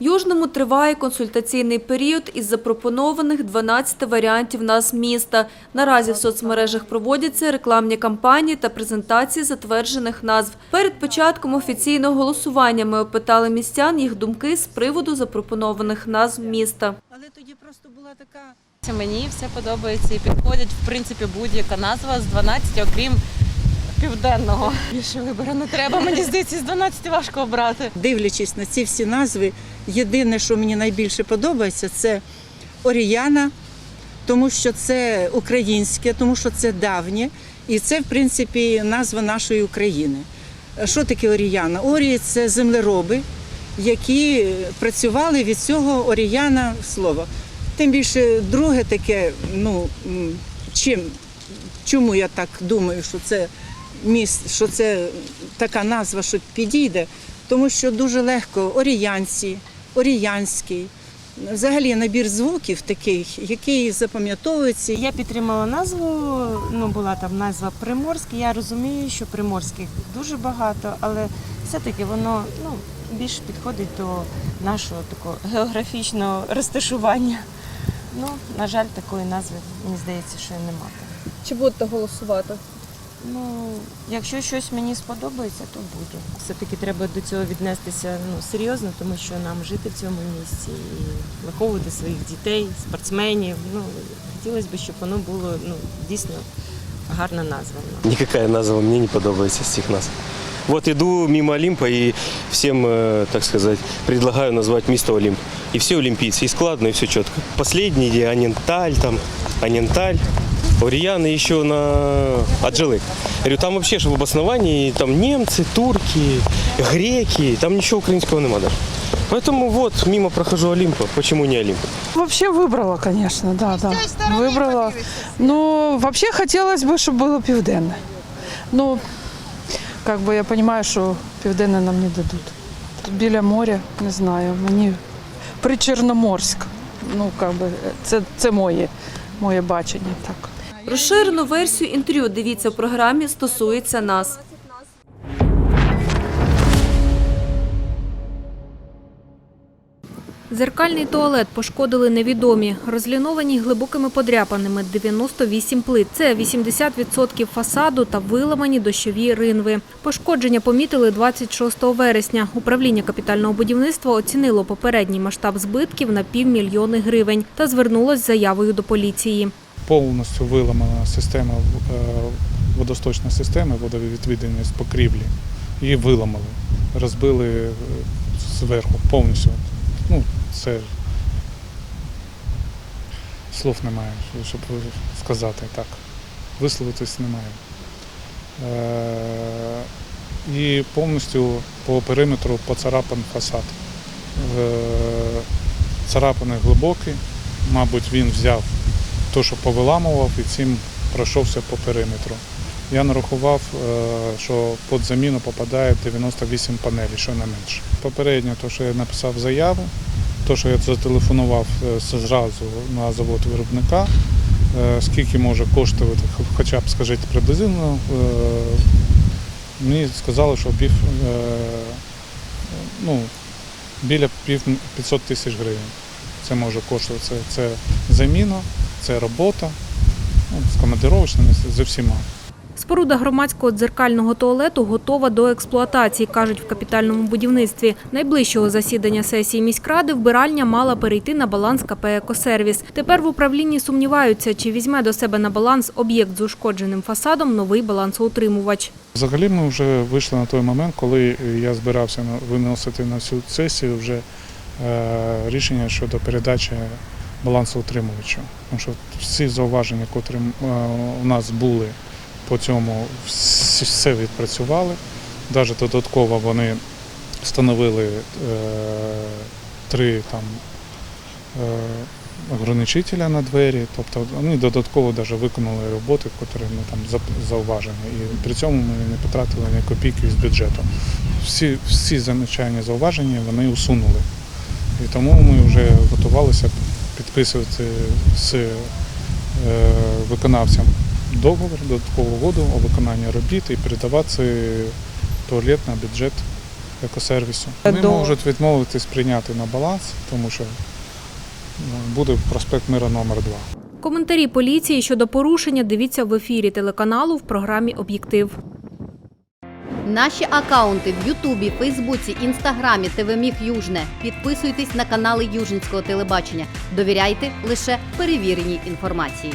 Южному триває консультаційний період із запропонованих 12 варіантів назв міста. Наразі в соцмережах проводяться рекламні кампанії та презентації затверджених назв. Перед початком офіційного голосування ми опитали містян їх думки з приводу запропонованих назв міста. Але тоді просто була така Мені все подобається і підходить в принципі будь-яка назва з 12, окрім південного. Більше вибору не треба. Мені здається, з 12 важко обрати. дивлячись на ці всі назви, єдине, що мені найбільше подобається, це Оріяна, тому що це українське, тому що це давнє, і це, в принципі, назва нашої України. Що таке Оріяна? Орії це землероби, які працювали від цього Оріяна слова. Тим більше друге таке, ну чим, чому я так думаю, що це міст, що це така назва, що підійде, тому що дуже легко оріянці, оріянський. Взагалі набір звуків таких, який запам'ятовується. Я підтримала назву. Ну була там назва Приморський. Я розумію, що приморських дуже багато, але все-таки воно ну більш підходить до нашого такого географічного розташування. Ну, на жаль, такої назви мені здається, що і немає. Чи будете голосувати? Ну, якщо щось мені сподобається, то буду. Все-таки треба до цього віднестися ну, серйозно, тому що нам жити в цьому місці і виховувати своїх дітей, спортсменів. Ну, хотілося б, щоб воно було ну, дійсно гарна назва. Никакая назва мне не подобается з цих назв. Вот иду мимо Олимпа и всем, э, так сказать, предлагаю назвать место Олимп. И все олимпийцы, и складно, и все четко. Последний, где Аненталь, там, Аненталь, Ориян и еще на Аджилык. Говорю, там вообще же в обосновании там немцы, турки, греки, там ничего украинского нема даже. Поэтому вот, мимо прохожу Олимпа, почему не Олимп? Вообще выбрала, конечно, да, да. Выбрала. Но вообще хотелось бы, чтобы было південне. Ну, как бы я понимаю, що південне нам не дадуть. Тут біля моря, не знаю, мені причорноморськ. Ну, как би, це, це моє, моє бачення, так. Розширену версію інтерв'ю дивіться в програмі «Стосується нас». Зеркальний туалет пошкодили невідомі. Розліновані глибокими подряпаними 98 плит. Це 80% фасаду та виламані дощові ринви. Пошкодження помітили 26 вересня. Управління капітального будівництва оцінило попередній масштаб збитків на півмільйони гривень та звернулось з заявою до поліції. Повністю виламана система е, водосточна система водовідведення з покрівлі. Її виламали, розбили е, зверху повністю. Ну, це слов немає, щоб сказати так. Висловитись немає. Е, І повністю по периметру поцарапан фасад. Царапини глибокі, мабуть, він взяв то, що повиламував, і цим пройшовся по периметру. Я нарахував, е, що під заміну попадає 98 панелей, що не менше. Попередньо, то, що я написав заяву, то, що я зателефонував е, зразу на завод виробника, е, скільки може коштувати, хоча б скажіть приблизно, мені сказали, що пів, ну, біля пів 500 тисяч гривень. Це може коштувати. Це заміна, це робота ну, з командировочними, з всіма. Споруда громадського дзеркального туалету готова до експлуатації, кажуть в капітальному будівництві. Найближчого засідання сесії міськради вбиральня мала перейти на баланс КП «Екосервіс». Тепер в управлінні сумніваються, чи візьме до себе на баланс об'єкт з ушкодженим фасадом новий балансоутримувач. Взагалі ми вже вийшли на той момент, коли я збирався виносити на цю сесію вже е, рішення щодо передачі балансоутримувачу. Тому що всі зауваження, котрі е, у нас були по цьому, все відпрацювали. Навіть додатково вони встановили е, три там. Е, ограничителя на двері, тобто вони додатково навіть виконали роботи, які ми там за- зауважені. І при цьому ми не потратили ні копійки з бюджету. Всі, всі замічання зауваження вони усунули. І тому ми вже готувалися підписувати з е, виконавцем договір, додаткову угоду о виконанні робіт і передавати туалет на бюджет екосервісу. Вони До- можуть відмовитись прийняти на баланс, тому що ну, буде проспект Мира номер 2. Коментарі поліції щодо порушення дивіться в ефірі телеканалу в програмі Об'єктив. Наші акаунти в Ютубі, Фейсбуці, Інстаграмі, ТВ Міг Южне. Підписуйтесь на канали Южницького телебачення. Довіряйте лише перевіреній інформації.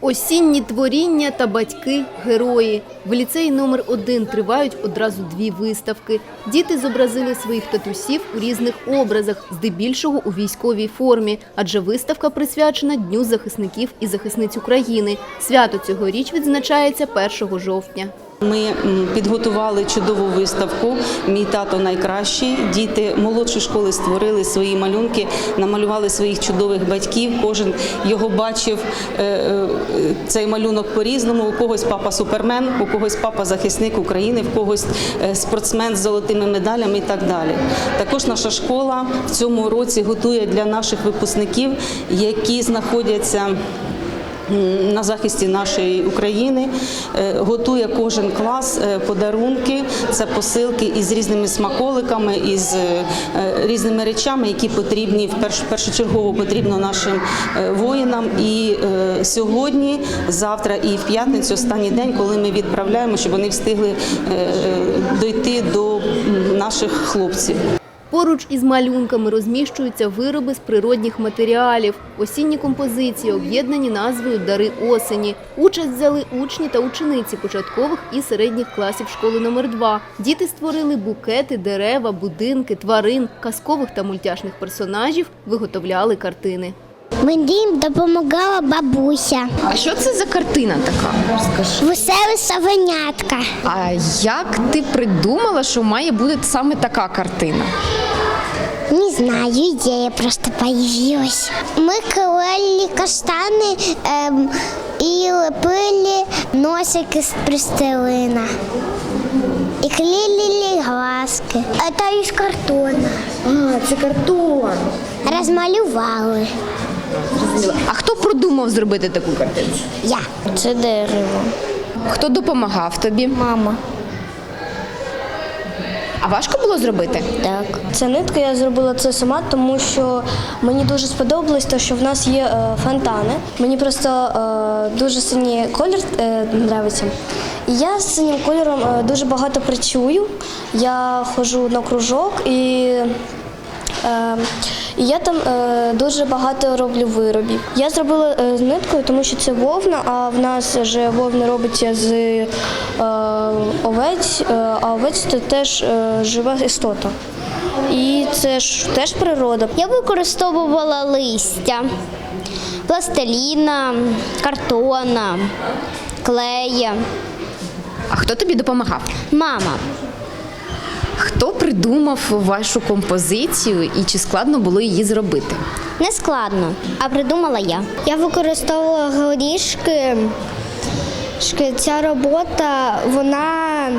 Осінні творіння та батьки герої. В ліцеї номер 1 тривають одразу дві виставки. Діти зобразили своїх татусів у різних образах, здебільшого у військовій формі, адже виставка присвячена Дню захисників і захисниць України. Свято цьогоріч відзначається 1 жовтня. Ми підготували чудову виставку. Мій тато найкращий. Діти молодшої школи створили свої малюнки, намалювали своїх чудових батьків. Кожен його бачив е, е, цей малюнок по-різному. У когось папа супермен, у когось папа захисник України, в когось е, спортсмен з золотими медалями і так далі. Також наша школа в цьому році готує для наших випускників, які знаходяться на захисті нашої України. Е, Готує кожен клас е, подарунки. Це посилки із різними смаколиками, із е, різними речами, які потрібні першочергово потрібно нашим воїнам. І сьогодні, завтра і в п'ятницю останній день, коли ми відправляємо, щоб вони встигли дойти до наших хлопців. Поруч із малюнками розміщуються вироби з природних матеріалів. Осінні композиції об'єднані назвою Дари осені. Участь взяли учні та учениці початкових і середніх класів школи номер 2 Діти створили букети, дерева, будинки, тварин, казкових та мультяшних персонажів, виготовляли картини. Мені допомагала бабуся. А що це за картина така? Розкажи. Веселе савенятка. А як ти придумала, що має бути саме така картина? Не знаю, ідея просто появилась. Ми клеїли каштани ем, і лепили носики з пристилина. І клеїли глазки. Це із картона. А, це картон. Розмалювали. А хто продумав зробити таку картину? Я. Це дерево. Хто допомагав тобі? Мама. А важко було зробити? Так. Ця нитка я зробила це сама, тому що мені дуже сподобалось, те, що в нас є е, фонтани. Мені просто е, дуже синій колір е, подобається. Я з синім кольором е, дуже багато працюю. Я ходжу на кружок і. Е, і я там е, дуже багато роблю виробів. Я зробила е, з ниткою, тому що це вовна, а в нас вже вовна робиться з е, овець, е, а овець це теж е, жива істота. І це ж теж природа. Я використовувала листя, пластиліна, картона, клея. А хто тобі допомагав? Мама. Хто придумав вашу композицію і чи складно було її зробити? Не складно, а придумала я. Я використовувала горішки. Ця робота, вона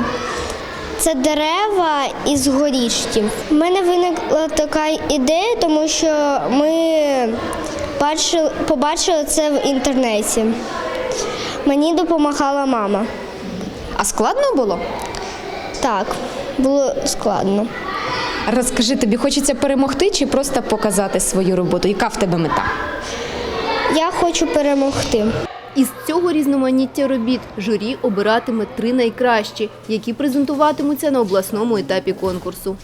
це дерева із горішків. У мене виникла така ідея, тому що ми бачили, побачили це в інтернеті. Мені допомагала мама. А складно було? Так, було складно. Розкажи, тобі хочеться перемогти чи просто показати свою роботу? Яка в тебе мета? Я хочу перемогти. Із цього різноманіття робіт журі обиратиме три найкращі, які презентуватимуться на обласному етапі конкурсу.